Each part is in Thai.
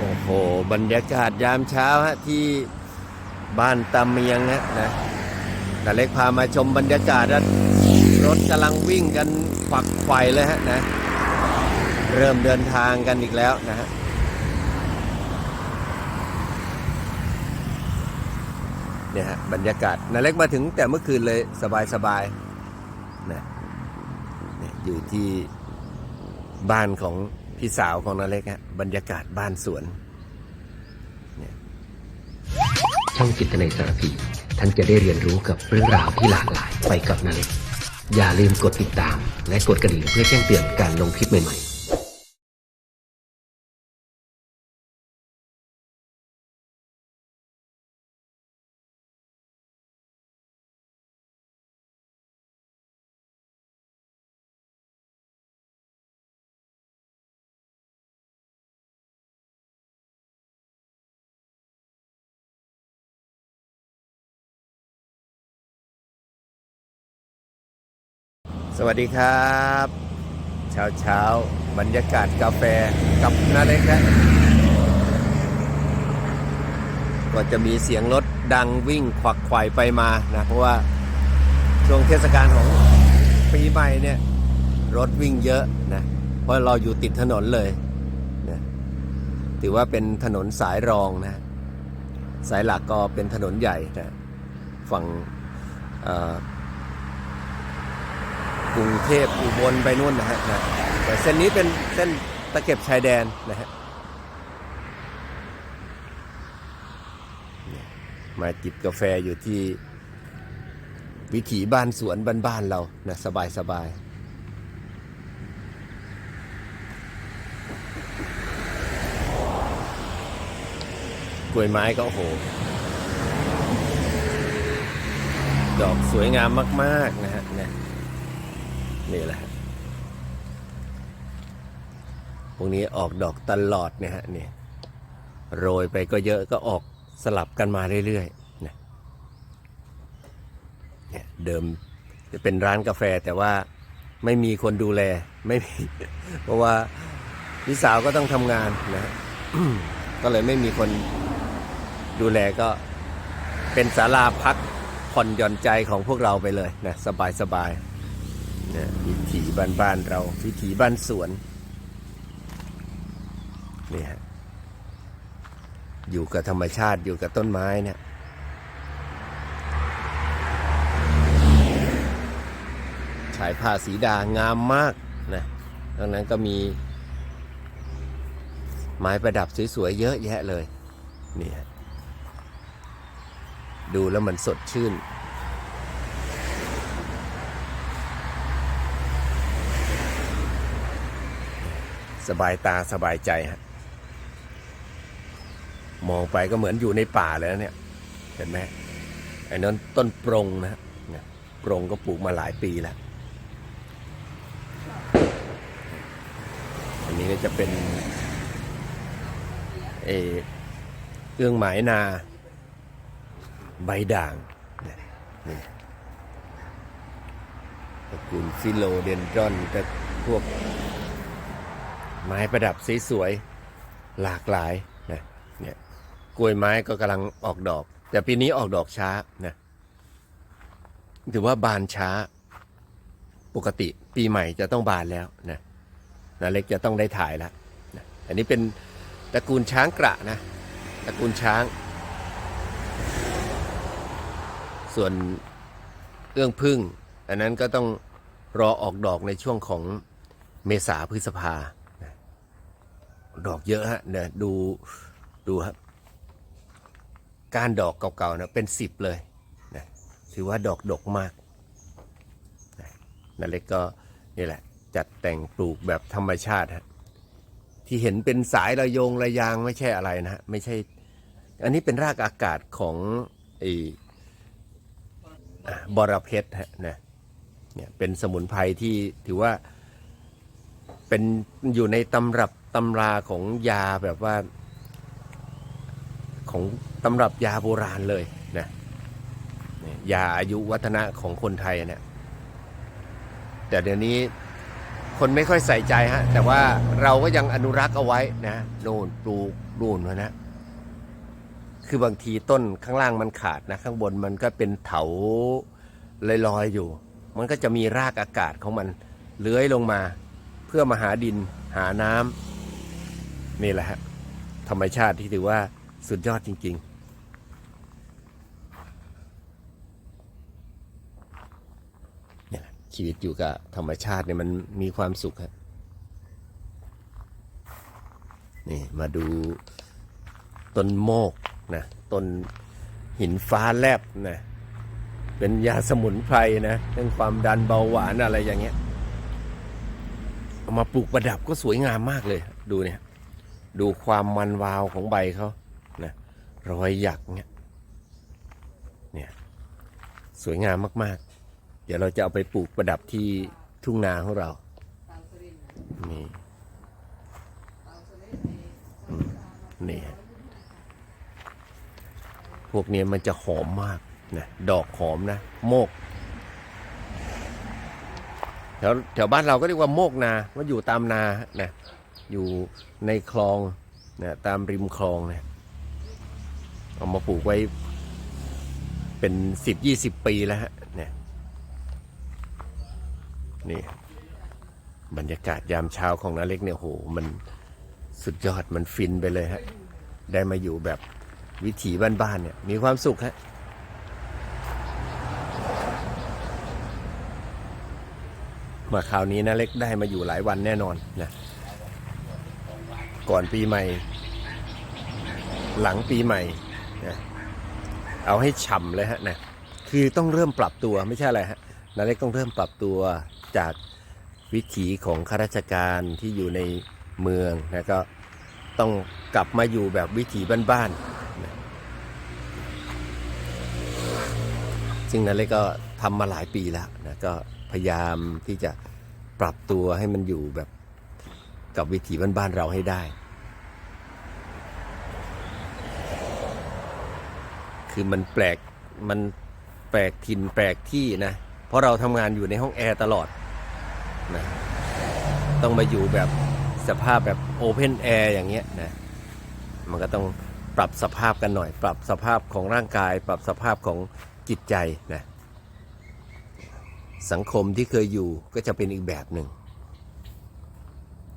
โอ้โห บรรยากาศยามเช้าฮะที่บ้านตาเมียงฮะนะตาเล็กพามาชมบรรยากาศนะรถกำลังวิ่งกันฝักไฟเลยฮะนะ เริ่มเดินทางกันอีกแล้วนะฮะเนี่ยฮะบรรยากาศนาเล็กมาถึงแต่เมื่อคืนเลยสบายสบายๆนะอยู่ที่บ้านของพี่สาวของนาเล็กฮะ บรรยากาศบ้านสวนช่องจิตในสารพี ท่านจะได้เรียนรู้กับเรื่องราวที่หลากหลายไปกับนาเล็ก อย่าลืมกดติดตาม และกดกระดิ่งเพื่อแจ้งเตือนการลงคลิปใหม่ๆ สวัสดีครับ เช้าเช้าบรรยากาศกาแฟกับนาเล็กนะก็จะมีเสียงรถดังวิ่งขวักไขว่ไปมานะเพราะว่าช่วงเทศกาลของปีใหม่เนี่ย รถวิ่งเยอะนะเพราะเราอยู่ติดถนนเลยนะถือว่าเป็นถนนสายรองนะ สายหลักก็เป็นถนนใหญ่นะฝั่งอ่อ กรุงเทพอุบลไปนู่นนะฮะนะแต่เส้นนี้เป็นเส้นตะเข็บชายแดนนะฮะมาจิบกาแฟอยู่ที่วิถีบ้านสวนบ้านๆเรานะสบายสบายกล้วยไม้ก็โอ้โห ดอกสวยงามมาก ๆ นะฮะเนี่ย นี่แหละพวกนี้ออกดอกตลอดเนี่ยฮะนี่โรยไปก็เยอะก็ออกสลับกันมาเรื่อยๆนะเนี่ยเดิมจะเป็นร้านกาแฟแต่ว่าไม่มีคนดูแลไม่มีเพราะว่าพี่สาวก็ต้องทำงานนะก็เลยไม่มีคนดูแลก็เป็นศาลาพักผ่อนหย่อนใจของพวกเราไปเลยนะสบายสบายๆ นะวิถีบ้านบ้านเรา วิถีบ้านสวนนี่ฮะอยู่กับธรรมชาติอยู่กับต้นไม้เนี่ยฉายผ้าสีดางามมากนะดังนั้นก็มีไม้ประดับสวยๆเยอะแยะเลยนี่ดูแล้วมันสดชื่น สบายตาสบายใจฮะมองไปก็เหมือนอยู่ในป่าเลยนะเนี่ย เห็นไหมไอ้นั้นต้นปรงนะฮะปรงก็ปลูกมาหลายปีแล้ว อันนี้ก็จะเป็นเออเครื่องหมายนาใบด่างเนี่ยนี่ตระกูลฟิโลเดนดรอนแต่พวก ไม้ประดับสวยๆหลากหลายนะเนี่ยกล้วยไม้ก็กำลังออกดอก แต่ปีนี้ออกดอกช้านะถือว่าบานช้าปกติปีใหม่จะต้องบานแล้วนะนาเล็กจะต้องได้ถ่ายแล้วนะอันนี้เป็นตระกูลช้างกระนะตระกูลช้าง ส่วนเอื้องพึ่ง อันนั้นก็ต้องรอออกดอกในช่วงของเมษาพฤษภา ดอกเยอะฮะเนี่ยดูดูครับ กานดอกเก่าๆนะเป็นสิบเลยนะถือว่าดอกดกมากนะนั่นเล็กก็นี่แหละ จัดแต่งปลูกแบบธรรมชาติฮะที่เห็นเป็นสายระยงระยางไม่ใช่อะไรนะฮะไม่ใช่ อันนี้เป็นรากอากาศของไอ้บอระเพ็ดฮะนะเนี่ยเป็นสมุนไพรที่ถือว่าเป็นอยู่ในตำรับ ตำราของยาแบบว่า ของตำรับยาโบราณเลยนะยาอายุวัฒนะของคนไทยเนี่ยแต่เดี๋ยวนี้คนไม่ค่อยใส่ใจฮะ แต่ว่าเราก็ยังอนุรักษ์เอาไว้นะโน่นปลูกนู่นวะนะ คือบางทีต้นข้างล่างมันขาดนะ ข้างบนมันก็เป็นเถาลอยๆอยู่ มันก็จะมีรากอากาศของมันเลื้อยลงมา เพื่อมาหาดินหาน้ำ นี่แหละฮะธรรมชาติที่ถือว่าสุดยอดจริงๆนี่แหละชีวิตอยู่กับธรรมชาติเนี่ยมันมีความสุขฮะนี่มาดูต้นโมกนะต้นหินฟ้าแลบนะเป็นยาสมุนไพรนะเรื่องความดันเบาหวานอะไรอย่างเงี้ยเอามาปลูกประดับก็สวยงามมากเลยดูเนี่ย ดูความมันวาวของใบเขานะรอยหยักเนี่ยเนี่ยสวยงามมาก ๆ เดี๋ยวเราจะเอาไปปลูกประดับที่ทุ่งนาของเรานี่นี่พวกนี้มันจะหอมมากนะดอกหอมนะ โมกแถวแถวบ้านเราก็เรียกว่าโมกนาว่าอยู่ตามนานะ อยู่ในคลองนะตามริมคลองนะเอามาปลูกไว้เป็นสิบยี่สิบปีแล้วฮะเนี่ยนี่บรรยากาศยามเช้าของนาเล็กเนี่ยโหมันสุดยอดมันฟินไปเลยฮะได้มาอยู่แบบวิถีบ้านๆเนี่ยมีความสุขฮะมาคราวนี้นะเล็กได้มาอยู่หลายวันแน่นอนนะ ก่อนปีใหม่ หลังปีใหม่นะเอาให้ฉ่ำเลยฮะนะคือต้องเริ่มปรับตัวไม่ใช่อะไรฮะนาเล็กต้องเริ่มปรับตัวจากวิถีของข้าราชการที่อยู่ในเมืองนะก็ต้องกลับมาอยู่แบบวิถีบ้านๆนะซึ่งนาเล็กก็ทำมาหลายปีแล้วนะก็พยายามที่จะปรับตัวให้มันอยู่แบบกับวิถีบ้านๆเราให้ได้ คือมันแปลกมันแปลกถิ่นแปลกที่นะ เพราะเราทำงานอยู่ในห้องแอร์ตลอดนะต้องมาอยู่แบบสภาพแบบโอเพนแอร์อย่างเงี้ยนะมันก็ต้องปรับสภาพกันหน่อย ปรับสภาพของร่างกาย ปรับสภาพของจิตใจนะสังคมที่เคยอยู่ก็จะเป็นอีกแบบหนึ่ง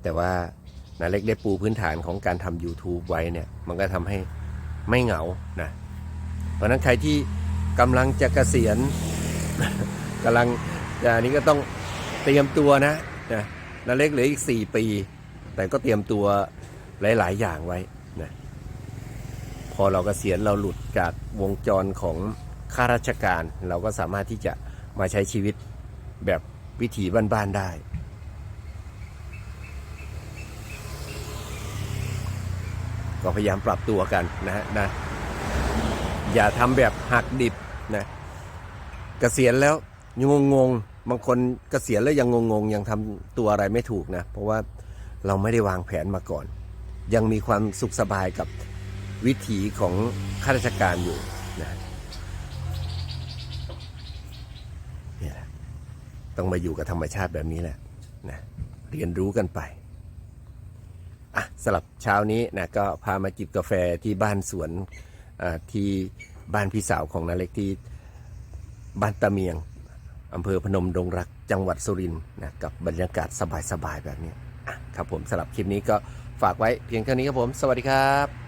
แต่ว่านาเล็กได้ปูพื้นฐานของการทำ YouTube ไว้เนี่ย มันก็ทำให้ไม่เหงานะ ราะนั้นใครที่กำลังจะเกษียณกำลังอันนี้ก็ต้องเตรียมตัวนะนะนาเล็กเหลืออีก 4 ปี แต่ก็เตรียมตัวหลาย ๆ อย่างไว้นะพอเรากเกษียณเราหลุดจากวงจรของข้าราชการ เราก็สามารถที่จะมาใช้ชีวิตแบบวิถีบ้าน ๆ ได้ก็พยายามปรับตัวกันนะฮะนะ อย่าทำแบบหักดิบนะเกษียณแล้วยังงงๆบางคนเกษียณแล้วยังงงๆยังทำตัวอะไรไม่ถูกนะ เพราะว่าเราไม่ได้วางแผนมาก่อน ยังมีความสุขสบายกับวิถีของข้าราชการอยู่นะนี่แหละต้องมาอยู่กับธรรมชาติแบบนี้แหละนะเรียนรู้กันไปอะสำหรับเช้านี้นะก็พามาจิบกาแฟที่บ้านสวนที่ บ้านพี่สาวของนาเล็กที่บ้านตะเมียงอำเภอพนมดงรักจังหวัดสุรินทร์นะกับบรรยากาศสบายๆแบบนี้ครับผมสำหรับคลิปนี้ก็ฝากไว้เพียงเท่านี้ครับผม สวัสดีครับ